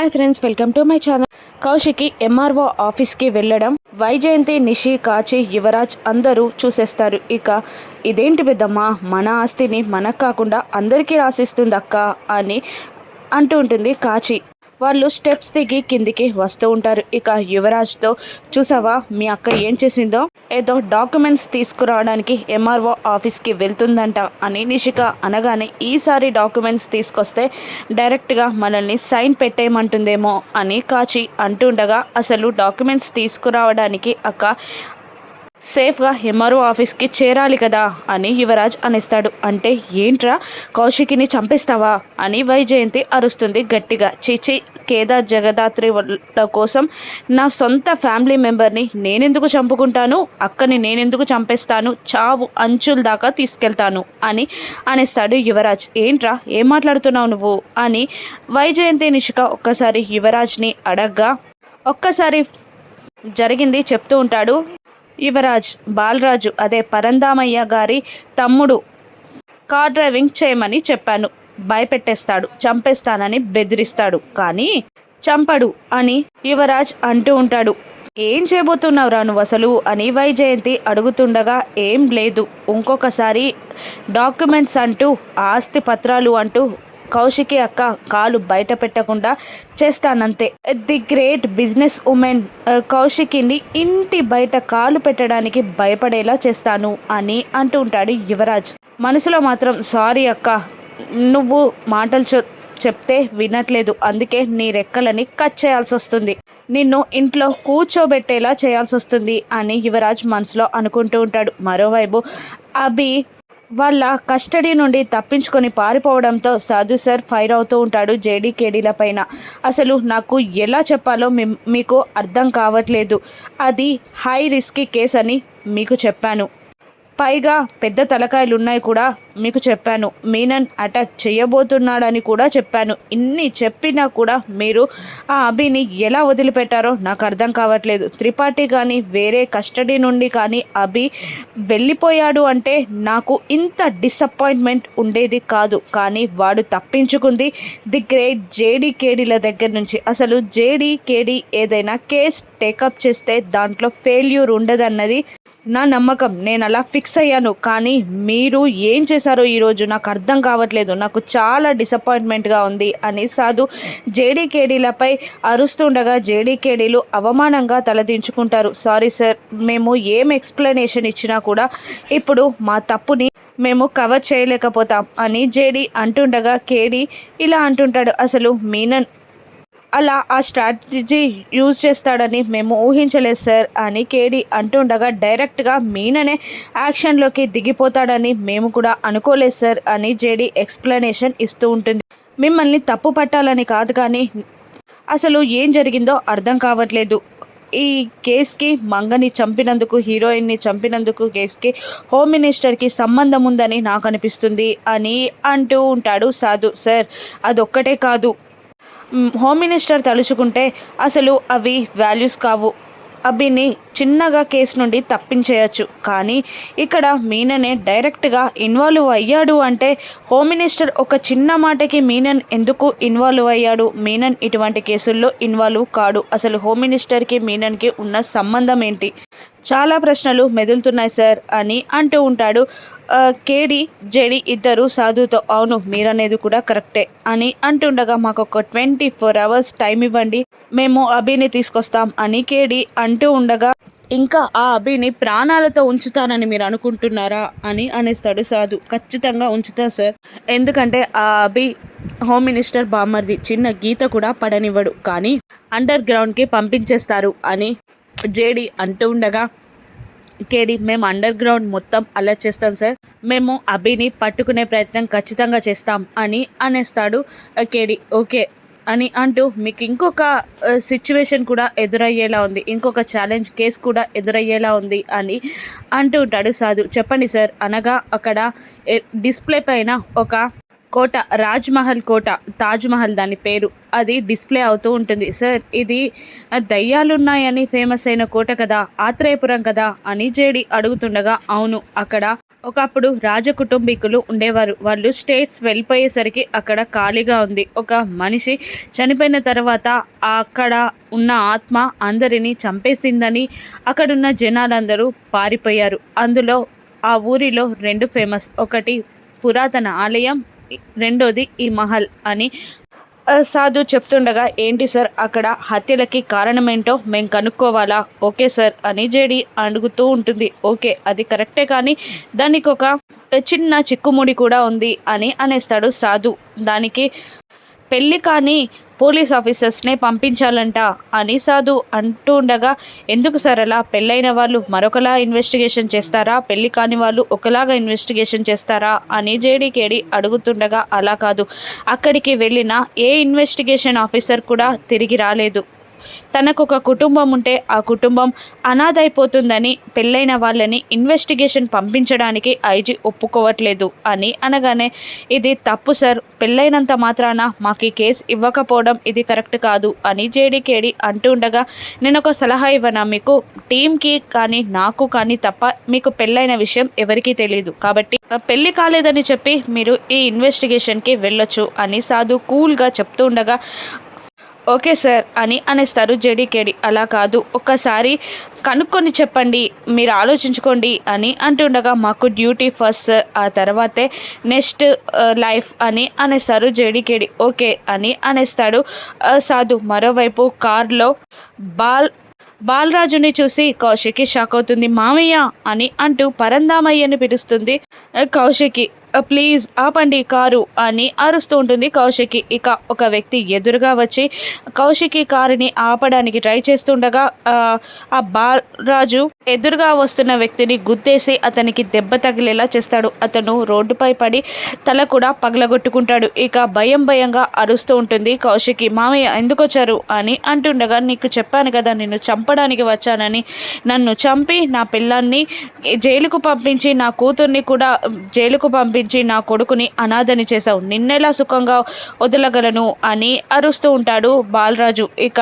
Hi friends welcome to my channel Kaushiki MRO ఆఫీస్కి వెళ్ళడం వైజయంతి నిషి కాచి యువరాజ్ అందరూ చూసేస్తారు. ఇక ఇదేంటి పెద్దమ్మ? మన ఆస్తిని మనకు కాకుండా అందరికీ రాసిస్తుంది అక్క అని అంటూ ఉంటుంది కాచి. వాళ్ళు స్టెప్స్ దిగి కిందికి వస్తూ ఉంటారు. ఇక యువరాజ్తో చూసావా? మీ అక్క ఏం చేసిందో? ఏదో డాక్యుమెంట్స్ తీసుకురావడానికి ఎంఆర్ఓ ఆఫీస్కి వెళ్తుందంట అని నిషిక అనగానే ఈసారి డాక్యుమెంట్స్ తీసుకొస్తే డైరెక్ట్గా మనల్ని సైన్ పెట్టేయమంటుందేమో అని కాచి అంటుండగా అసలు డాక్యుమెంట్స్ తీసుకురావడానికి అక్క సేఫ్గా ఎంఆర్ఓ ఆఫీస్కి చేరాలి కదా అని యువరాజ్ అనేస్తాడు. అంటే ఏంట్రా? కౌశికిని చంపేస్తావా? అని వైజయంతి అరుస్తుంది గట్టిగా. చీచి కేదార్ జగదాత్రి వాళ్ళ కోసం నా సొంత ఫ్యామిలీ మెంబర్ని నేనెందుకు చంపుకుంటాను? అక్కని నేనెందుకు చంపేస్తాను? చావు అంచుల దాకా తీసుకెళ్తాను అని అనేస్తాడు యువరాజ్. ఏంట్రా? ఏం మాట్లాడుతున్నావు నువ్వు? అని వైజయంతి నిషిక ఒక్కసారి యువరాజ్ని అడగ్గా ఒక్కసారి జరిగింది చెప్తూ ఉంటాడు. యువరాజ్ బాలరాజు అదే పరందామయ్య గారి తమ్ముడు కార్ డ్రైవింగ్ చేయమని చెప్పాను. భయపెట్టేస్తాడు చంపేస్తానని బెదిరిస్తాడు. కానీ చంపడు అని యువరాజ్ అంటూ ఉంటాడు. ఏం చేయబోతున్నావురా నువ్వు అసలు అని వైజయంతి అడుగుతుండగా ఏం లేదు. ఇంకొకసారి డాక్యుమెంట్స్ అంటూ ఆస్తి పత్రాలు అంటూ కౌశికి అక్క కాలు బయట పెట్టకుండా చేస్తానంతే. ది గ్రేట్ బిజినెస్ ఉమెన్ కౌశికిని ఇంటి బయట కాలు పెట్టడానికి భయపడేలా చేస్తాను అని అంటూ ఉంటాడు యువరాజ్. మనసులో మాత్రం సారీ అక్క నువ్వు మాటలు చె చెప్తే వినట్లేదు. అందుకే నీ రెక్కలని కట్ చేయాల్సి వస్తుంది. నిన్ను ఇంట్లో కూర్చోబెట్టేలా చేయాల్సి వస్తుంది అని యువరాజ్ మనసులో అనుకుంటూ ఉంటాడు. మరోవైపు అభి వాళ్ళ కస్టడీ నుండి తప్పించుకొని పారిపోవడంతో సాధు సార్ ఫైర్ అవుతూ ఉంటాడు జేడీకేడీల పైన. అసలు నాకు ఎలా చెప్పాలో మీకు అర్థం కావట్లేదు. అది హై రిస్కీ కేస్ అని మీకు చెప్పాను. పైగా పెద్ద తలకాయలు ఉన్నాయి కూడా మీకు చెప్పాను. మీనన్ అటాక్ చేయబోతున్నాడని కూడా చెప్పాను. ఇన్ని చెప్పినా కూడా మీరు ఆ అభిని ఎలా వదిలిపెట్టారో నాకు అర్థం కావట్లేదు. త్రిపాఠి కానీ వేరే కస్టడీ నుండి కానీ అభి వెళ్ళిపోయాడు అంటే నాకు ఇంత డిసప్పాయింట్మెంట్ ఉండేది కాదు. కానీ వాడు తప్పించుకుంది ది గ్రేట్ జేడీ కేడీల దగ్గర నుంచి. అసలు జేడీ కేడీ ఏదైనా కేస్ టేకప్ చేస్తే దాంట్లో ఫెయిల్యూర్ ఉండదన్నది నా నమ్మకం నేను అలా ఫిక్స్ అయ్యాను. కానీ మీరు ఏం చేశారో ఈరోజు నాకు అర్థం కావట్లేదు. నాకు చాలా డిసప్పాయింట్మెంట్గా ఉంది అని సాధు జేడీకేడీలపై అరుస్తుండగా జేడీకేడీలు అవమానంగా తలదించుకుంటారు. సారీ సార్ మేము ఏం ఎక్స్ప్లెనేషన్ ఇచ్చినా కూడా ఇప్పుడు మా తప్పుని మేము కవర్ చేయలేకపోతాం అని జేడీ అంటుండగా కేడీ ఇలా అంటుంటాడు. అసలు మీనన్ అలా ఆ స్ట్రాటజీ యూజ్ చేస్తాడని మేము ఊహించలేదు సార్ అని కేడి అంటుండగా డైరెక్ట్గా మీననే యాక్షన్లోకి దిగిపోతాడని మేము కూడా అనుకోలేదు సార్ అని జేడి ఎక్స్ప్లెనేషన్ ఇస్తూ ఉంటుంది. మిమ్మల్ని తప్పు పట్టాలని కాదు కానీ అసలు ఏం జరిగిందో అర్థం కావట్లేదు. ఈ కేస్కి మంగని చంపినందుకు హీరోయిన్ని చంపినందుకు కేస్కి హోమ్ మినిస్టర్కి సంబంధం ఉందని నాకు అనిపిస్తుంది అని అంటూ ఉంటాడు సాధు సార్. అదొక్కటే కాదు. హోమ్ మినిస్టర్ తలుచుకుంటే అసలు అవి వాల్యూస్ కావు. అభిని చిన్నగా కేసు నుండి తప్పించేయచ్చు. కానీ ఇక్కడ మీననే డైరెక్ట్గా ఇన్వాల్వ్ అయ్యాడు అంటే హోమ్ మినిస్టర్ ఒక చిన్న మాటకి మీనన్ ఎందుకు ఇన్వాల్వ్ అయ్యాడు? మీనన్ ఇటువంటి కేసుల్లో ఇన్వాల్వ్ కాడు. అసలు హోమ్ మినిస్టర్కి మీనన్కి ఉన్న సంబంధం ఏంటి? చాలా ప్రశ్నలు మెదులుతున్నాయి సార్ అని అంటూ ఉంటాడు. కేడి జేడి ఇద్దరు సాధుతో అవును మీరనేది కూడా కరెక్టే అని అంటుండగా మాకు ఒక ట్వంటీ ఫోర్ అవర్స్ టైం ఇవ్వండి మేము అభిని తీసుకొస్తాం అని కేడి అంటూ ఉండగా ఇంకా ఆ అభిని ప్రాణాలతో ఉంచుతానని మీరు అనుకుంటున్నారా? అని అనేస్తాడు సాధు. ఖచ్చితంగా ఉంచుతా సార్. ఎందుకంటే ఆ అభి హోమ్ మినిస్టర్ బామ్మర్ది చిన్న గీత కూడా పడనివ్వడు కానీ అండర్ గ్రౌండ్కి పంపించేస్తారు అని జేడి అంటూ ఉండగా కేడి మేము అండర్ గ్రౌండ్ మొత్తం అలర్ట్ చేస్తాం సార్. మేము అభిని పట్టుకునే ప్రయత్నం ఖచ్చితంగా చేస్తాం అని అనేస్తాడు. కేడి ఓకే అని అంటూ మీకు ఇంకొక సిచ్యువేషన్ కూడా ఎదురయ్యేలా ఉంది. ఇంకొక ఛాలెంజ్ కేసు కూడా ఎదురయ్యేలా ఉంది అని అంటూ ఉంటాడు సాధు. చెప్పండి సార్. అనగా అక్కడ డిస్ప్లే పైన ఒక కోట రాజ్మహల్ కోట తాజ్మహల్ దాని పేరు. అది డిస్ప్లే అవుతూ ఉంటుంది. సార్ ఇది దయ్యాలున్నాయని ఫేమస్ అయిన కోట కదా ఆత్రేయపురం కదా అని జేడి అడుగుతుండగా అవును అక్కడ ఒకప్పుడు రాజ కుటుంబీకులు ఉండేవారు. వాళ్ళు స్టేట్స్ వెళ్ళిపోయేసరికి అక్కడ ఖాళీగా ఉంది. ఒక మనిషి చనిపోయిన తర్వాత అక్కడ ఉన్న ఆత్మ అందరినీ చంపేసిందని అక్కడున్న జనాలందరూ పారిపోయారు. అందులో ఆ ఊరిలో రెండు ఫేమస్. ఒకటి పురాతన ఆలయం రెండోది ఈ మహల్ అని సాధు చెప్తుండగా ఏంటి సార్ అక్కడ హత్యలకి కారణమేంటో మేము కనుక్కోవాలా? ఓకే సార్ అని జేడి అడుగుతూ ఉంటుంది. ఓకే అది కరెక్టే కానీ దానికి ఒక చిన్న చిక్కుముడి కూడా ఉంది అని అనేస్తాడు సాధు. దానికి పెళ్ళి కానీ పోలీస్ ఆఫీసర్స్నే పంపించాలంట అని సాధు అంటూ ఉండగా ఎందుకు సార్ అలా? పెళ్ళైన వాళ్ళు మరొకలా ఇన్వెస్టిగేషన్ చేస్తారా? పెళ్ళి కాని వాళ్ళు ఒకలాగా ఇన్వెస్టిగేషన్ చేస్తారా? అని జేడీకేడి అడుగుతుండగా అలా కాదు. అక్కడికి వెళ్ళిన ఏ ఇన్వెస్టిగేషన్ ఆఫీసర్ కూడా తిరిగి రాలేదు. తనకు ఒక కుటుంబం ఉంటే ఆ కుటుంబం అనాథైపోతుందని పెళ్ళైన వాళ్ళని ఇన్వెస్టిగేషన్ పంపించడానికి ఐజీ ఒప్పుకోవట్లేదు అని అనగానే ఇది తప్పు సార్. పెళ్ళైనంత మాత్రాన మాకు ఈ కేసు ఇవ్వకపోవడం ఇది కరెక్ట్ కాదు అని జేడీకేడి అంటూ ఉండగా నేను ఒక సలహా ఇవ్వనా మీకు? టీంకి కానీ నాకు కానీ తప్ప మీకు పెళ్ళైన విషయం ఎవరికీ తెలియదు కాబట్టి పెళ్ళి కాలేదని చెప్పి మీరు ఈ ఇన్వెస్టిగేషన్కి వెళ్ళొచ్చు అని సాధు కూల్గా చెప్తూ ఉండగా ఓకే సార్ అని అనేస్తారు జేడీకేడి అలా కాదు ఒక్కసారి కనుక్కొని చెప్పండి మీరు ఆలోచించుకోండి అని అంటుండగా మాకు డ్యూటీ ఫస్ట్ సార్ ఆ తర్వాతే నెక్స్ట్ లైఫ్ అని అనేస్తారు జేడీకేడి ఓకే అని అనేస్తాడు. సాధు మరోవైపు కార్లో బాల్ బాలరాజుని చూసి కౌశికి షాక్ అవుతుంది. మామయ్య అని అంటూ పరందామయ్యని పిలుస్తుంది కౌశికి. ప్లీజ్ ఆపండి కారు అని అరుస్తూ ఉంటుంది కౌశికి. ఇక ఒక వ్యక్తి ఎదురుగా వచ్చి కౌశికి కారుని ఆపడానికి ట్రై చేస్తుండగా ఆ, ఆ బాలరాజు ఎదురుగా వస్తున్న వ్యక్తిని గుద్దేసి అతనికి దెబ్బ తగిలేలా చేస్తాడు. అతను రోడ్డుపై పడి తల కూడా పగలగొట్టుకుంటాడు. ఇక భయం భయంగా అరుస్తూ ఉంటుంది. కౌశికి మామయ్య ఎందుకు వచ్చారు అని అంటుండగా నీకు చెప్పాను కదా నిన్ను చంపడానికి వచ్చానని. నన్ను చంపి నా పిల్లాన్ని జైలుకు పంపించి నా కూతుర్ని కూడా జైలుకు పంపించి నా కొడుకుని అనాథని చేశావు. నిన్నెలా సుఖంగా వదలగలను? అని అరుస్తూ ఉంటాడు బాలరాజు. ఇక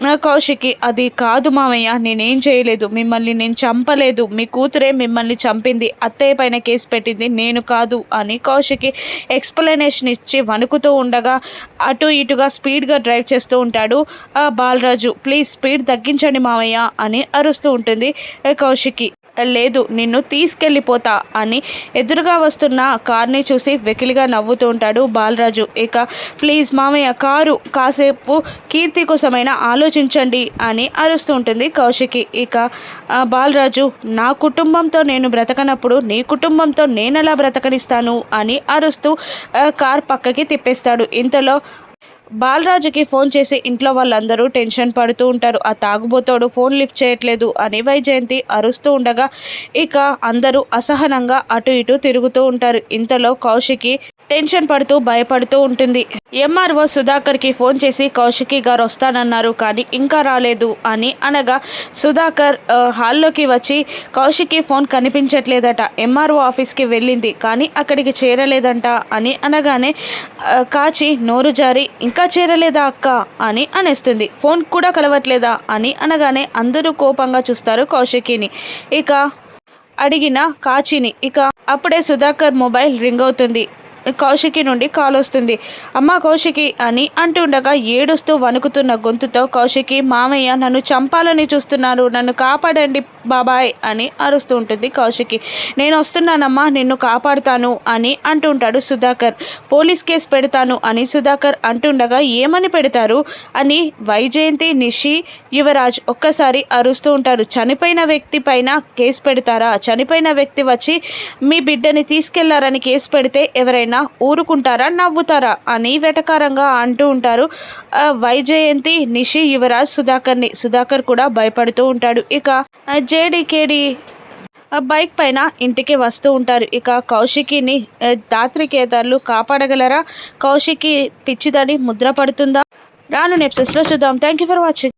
కౌశికి అది కాదు మామయ్య నేనేం చేయలేదు. మిమ్మల్ని నేను చంపలేదు. మీ కూతురే మిమ్మల్ని చంపింది. అత్తయ్య పైన కేసు పెట్టింది. నేను కాదు అని కౌశికి ఎక్స్ప్లెనేషన్ ఇచ్చి వణుకుతూ ఉండగా అటు ఇటుగా స్పీడ్గా డ్రైవ్ చేస్తూ ఉంటాడు. ఆ బాలరాజు ప్లీజ్ స్పీడ్ తగ్గించండి మామయ్య అని అరుస్తూ ఉంటుంది కౌశికి. లేదు నిన్ను తీసుకెళ్ళిపోతా అని ఎదురుగా వస్తున్న కార్ని చూసి వెకిలిగా నవ్వుతూ ఉంటాడు బాలరాజు. ఇక ప్లీజ్ మామయ్య కారు కాసేపు కీర్తి కోసమైనా ఆలోచించండి అని అరుస్తూ ఉంటుంది కౌశికి. ఇక బాలరాజు నా కుటుంబంతో నేను బ్రతకనప్పుడు నీ కుటుంబంతో నేను ఎలా బ్రతకనిస్తాను అని అరుస్తూ కార్ పక్కకి తిప్పేస్తాడు. ఇంతలో బాలరాజుకి ఫోన్ చేసి ఇంట్లో వాళ్ళందరూ టెన్షన్ పడుతూ ఉంటారు. ఆ తాగుబోతోడు ఫోన్ లిఫ్ట్ చేయట్లేదు అని వైజయంతి అరుస్తూ ఉండగా ఇక అందరూ అసహనంగా అటు ఇటు తిరుగుతూ ఉంటారు. ఇంతలో కౌశికి టెన్షన్ పడుతూ భయపడుతూ ఉంటుంది. ఎంఆర్ఓ సుధాకర్కి ఫోన్ చేసి కౌశికి గారు వస్తానన్నారు కానీ ఇంకా రాలేదు అని అనగా సుధాకర్ హాల్లోకి వచ్చి కౌశికి ఫోన్ కనిపించట్లేదట. ఎంఆర్ఓ ఆఫీస్కి వెళ్ళింది కానీ అక్కడికి చేరలేదంట అని అనగానే కాచి నోరు జారి ఇంకా చేరలేదా అక్క? అని అనేస్తుంది. ఫోన్ కూడా కలవట్లేదా? అని అనగానే అందరూ కోపంగా చూస్తారు కౌశికిని. ఇక అడిగిన కాచిని ఇక అప్పుడే సుధాకర్ మొబైల్ రింగ్ అవుతుంది. కౌశికి నుండి కాల్ వస్తుంది. అమ్మ కౌశికి అని అంటుండగా ఏడుస్తూ వణుకుతున్న గొంతుతో కౌశికి మామయ్య నన్ను చంపాలని చూస్తున్నారు. నన్ను కాపాడండి బాబాయ్ అని అరుస్తూ ఉంటుంది కౌశికి. నేను వస్తున్నానమ్మా నిన్ను కాపాడుతాను అని అంటుంటాడు సుధాకర్. పోలీస్ కేసు పెడతాను అని సుధాకర్ అంటుండగా ఏమని పెడతారు? అని వైజయంతి నిషి యువరాజ్ ఒక్కసారి అరుస్తూ ఉంటారు. చనిపోయిన వ్యక్తి పైన కేసు పెడతారా? చనిపోయిన వ్యక్తి వచ్చి మీ బిడ్డని తీసుకెళ్ళారని కేసు పెడితే ఎవరైనా ఊరుకుంటారా నవ్వుతారా అని వెటకారంగా అంటూ ఉంటారు. వైజయంతి నిషి యువరాజ్ సుధాకర్ని. సుధాకర్ కూడా భయపడుతూ ఉంటాడు. ఇక ఆ, జేడీకేడి బైక్ పైన ఇంటికి వస్తూ ఉంటారు. ఇక కౌశికిని ఆ, దాత్రికేతర్లు కాపాడగలరా? కౌశికి పిచ్చిదని ముద్ర పడుతుందా? రాను నెప్సెస్లో చూద్దాం. Thank you for watching